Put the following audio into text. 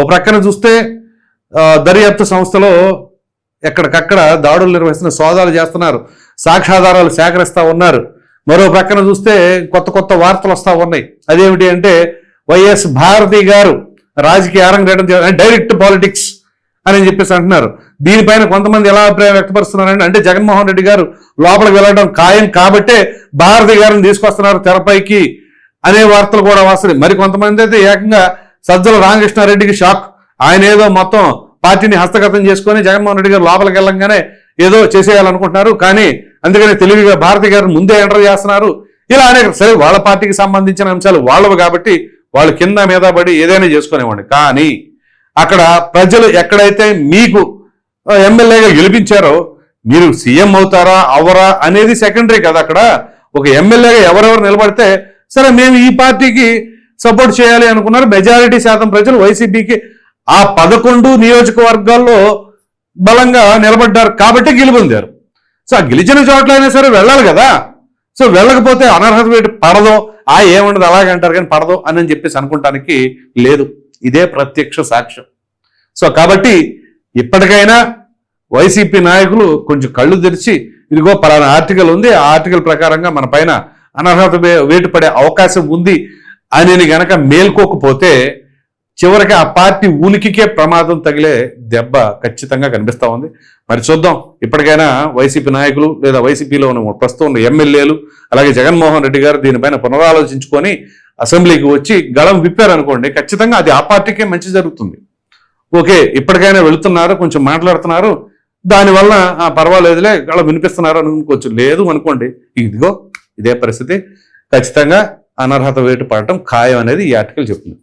ఓ ప్రక్కన చూస్తే దర్యాప్తు సంస్థలో ఎక్కడికక్కడ దాడులు నిర్వహిస్తున్న సోదాలు చేస్తున్నారు. సాక్ష్యాధారాలు సేకరిస్తూ ఉన్నారు. మరో ప్రక్కన చూస్తే కొత్త కొత్త వార్తలు వస్తూ ఉన్నాయి. అదేమిటి అంటే వైఎస్ భారతి గారు రాజకీయ అరంగేటం డైరెక్ట్ పాలిటిక్స్ అని చెప్పేసి అంటున్నారు. దీనిపైన కొంతమంది ఎలా అభిప్రాయం వ్యక్తపరుస్తున్నారంటే అంటే జగన్మోహన్ రెడ్డి గారు లోపలికి వెళ్ళడం ఖాయం కాబట్టే భారతి గారిని తీసుకొస్తున్నారు తెరపైకి అనే వార్తలు కూడా వస్తున్నాయి. మరి కొంతమంది అయితే ఏకంగా సజ్జల రామకృష్ణారెడ్డికి షాక్. ఆయన ఏదో మొత్తం పార్టీని హస్తగతం చేసుకొని జగన్మోహన్ రెడ్డి గారు లోపలికి వెళ్ళంగానే ఏదో చేసేయాలనుకుంటున్నారు. కానీ అందుకని తెలివిగా భారతి గారిని ముందే ఎంటర్ చేస్తున్నారు. ఇలా అనేక సరే వాళ్ళ పార్టీకి సంబంధించిన అంశాలు వాళ్ళవి కాబట్టి వాళ్ళు కింద మీద పడి ఏదైనా చేసుకునేవాడిని కానీ అక్కడ ప్రజలు ఎక్కడైతే మీకు ఎమ్మెల్యేగా గెలిపించారో మీరు సీఎం అవుతారా అవరా అనేది సెకండరీ కదా అక్కడ. ఒక ఎమ్మెల్యేగా ఎవరెవరు నిలబడితే సరే మేము ఈ పార్టీకి సపోర్ట్ చేయాలి అనుకున్నారు. మెజారిటీ శాతం ప్రజలు వైసీపీకి ఆ పదకొండు నియోజకవర్గాల్లో బలంగా నిలబడ్డారు కాబట్టి గెలుపొందారు. సో ఆ గెలిచిన చోట్లైనా సరే వెళ్ళాలి కదా. సో వెళ్ళకపోతే అనర్హత వేటు పడదు ఆ ఏముండదు అలాగే అంటారు కానీ పడదు అని అని చెప్పేసి అనుకుంటానికి లేదు. ఇదే ప్రత్యక్ష సాక్ష్యం. సో కాబట్టి ఇప్పటికైనా వైసీపీ నాయకులు కొంచెం కళ్ళు తెరిచి ఇదిగో పలానా ఆర్టికల్ ఉంది ఆ ఆర్టికల్ ప్రకారంగా మన పైన అనర్హత వేటు పడే అవకాశం ఉంది ఆయనని గనక మేల్కోకపోతే చివరికి ఆ పార్టీ ఉనికికే ప్రమాదం తగిలే దెబ్బ ఖచ్చితంగా కనిపిస్తా ఉంది. మరి చూద్దాం. ఇప్పటికైనా వైసీపీ నాయకులు లేదా వైసీపీలో ఉన్న ప్రస్తుతం ఉన్న ఎమ్మెల్యేలు అలాగే జగన్మోహన్ రెడ్డి గారు దీనిపైన పునరాలోచించుకొని అసెంబ్లీకి వచ్చి గళం విప్పారనుకోండి ఖచ్చితంగా అది ఆ పార్టీకే మంచి జరుగుతుంది. ఓకే ఇప్పటికైనా వెళుతున్నారు కొంచెం మాట్లాడుతున్నారు. దానివల్ల పర్వాలేదులే గళం వినిపిస్తున్నారు అని అనుకోవచ్చు. లేదు అనుకోండి ఇదిగో ఇదే పరిస్థితి. ఖచ్చితంగా అనర్హత వేటు పడటం ఖాయం అనేది ఈ ఆర్టికల్ చెప్తుంది.